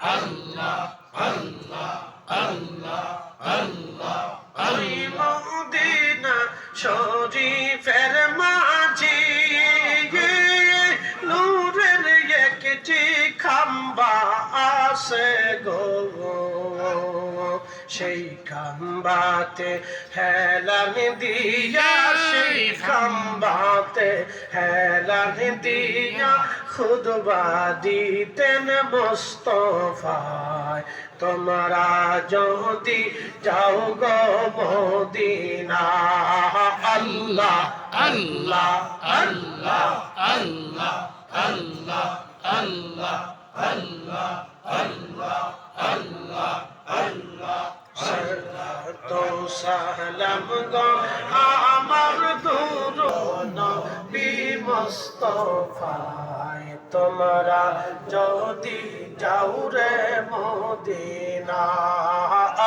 আল্লাহ আল্লাহ আল্লাহ আল্লাহ আল্লাহ মদিনা শরীফের মাঝি নূরের একটি খাম্বা আসে গো। সেই খাম্বাতে হেলান দিয়া, সেই খাম্বাতে হেলান দিয়া খুদবা দিতেন মোস্তফায়, তোমরা যদি যাও গো মদিনা। আল্লাহ আল্লাহ আল্লাহ আল্লাহ আল্লাহ আল্লাহ আল্লাহ আল্লাহ আল্লাহ আল্লাহ। তো সালাম গো, আমার দুরুন বিমস্তফায় তোমরা যদি যাও রে মদিনা,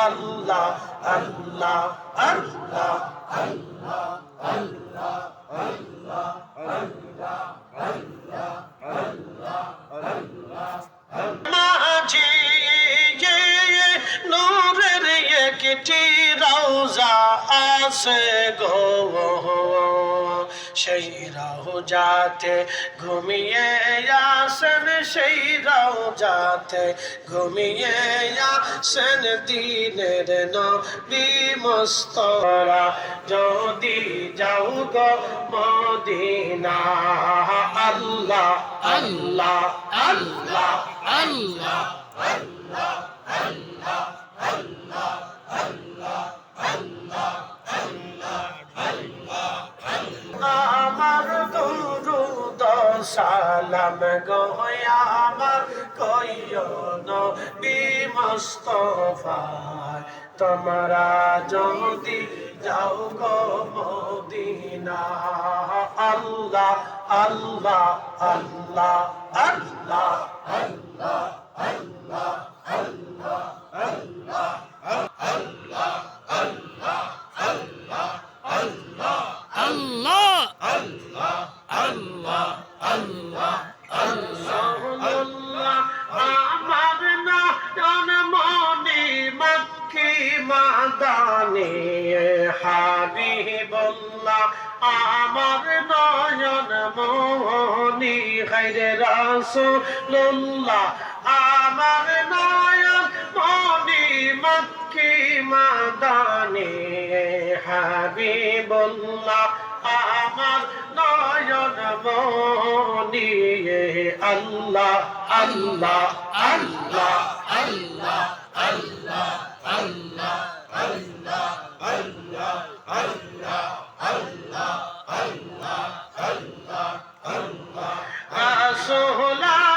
আল্লাহ আল্লাহ আল্লাহ আল্লাহ আল্লাহ আল্লাহ আল্লাহ। আল্লাহ আল্লাহ আল্লাহ মাঝি নূরের একটি রওজা আছে গো। সেই রাহু যাতে, ঘুমিয়ে আসেন সেই রাহু যাতে, ঘুমিয়ে আসেন দিনের নিমস্তরা যদি যাও গো মদিনা, আল্লাহ আল্লাহ আল্লাহ আল্লাহ আল্লাহ আল্লাহ আল্লাহ। সালাম গয়া আমার কইয় নবী মুস্তফা তোমরা যদি যাও গো মদিনা, আল্লাহ আল্লাহ আল্লাহ আল্লাহ আল্লাহ। মাদানি হাবিবুল্লাহ, আমার নয়ন মনি, খাইরে রাসূলুল্লাহ, আমার নয়ন মনি, মক্কি মাদানি হাবিবুল্লাহ, আমার নয়ন মনি আল্লাহ। আল্লাহ আল্লাহ আল্লাহ আল্লাহ আল্লাহ আল্লাহ আল্লাহ আল্লাহ আল্লাহ আল্লাহ আল্লাহ আল্লাহ রাসূলা